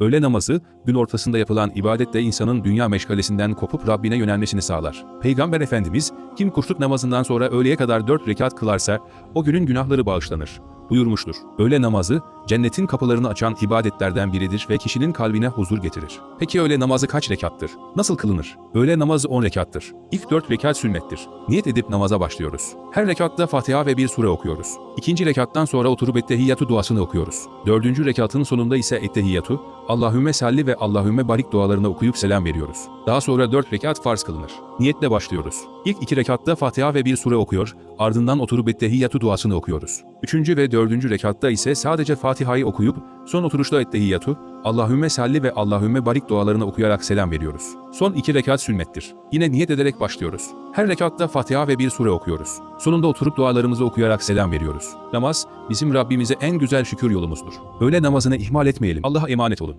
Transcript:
Öğle namazı, gün ortasında yapılan ibadetle insanın dünya meşgalesinden kopup Rabbine yönelmesini sağlar. Peygamber Efendimiz, kim kuşluk namazından sonra öğleye kadar dört rekat kılarsa, o günün günahları bağışlanır buyurmuştur. Öğle namazı, cennetin kapılarını açan ibadetlerden biridir ve kişinin kalbine huzur getirir. Peki öğle namazı kaç rekattır? Nasıl kılınır? Öğle namazı 10 rekattır. İlk 4 rekat sünnettir. Niyet edip namaza başlıyoruz. Her rekatta Fatiha ve bir sure okuyoruz. İkinci rekattan sonra oturup ettehiyyatü duasını okuyoruz. Dördüncü rekatın sonunda ise ettehiyyatü, Allahümme salli ve Allahümme barik dualarını okuyup selam veriyoruz. Daha sonra 4 rekat farz kılınır. Niyetle başlıyoruz. İlk iki rekatta Fatiha ve bir sure okuyor, ardından oturup ettehiyyatü duasını okuyoruz. Üçüncü ve dördüncü rekatta ise sadece Fatiha'yı okuyup, son oturuşta ettehiyyatü, Allahümme salli ve Allahümme barik dualarını okuyarak selam veriyoruz. Son iki rekat sünnettir. Yine niyet ederek başlıyoruz. Her rekatta Fatiha ve bir sure okuyoruz. Sonunda oturup dualarımızı okuyarak selam veriyoruz. Namaz, bizim Rabbimize en güzel şükür yolumuzdur. Öğle namazını ihmal etmeyelim. Allah'a emanet olun.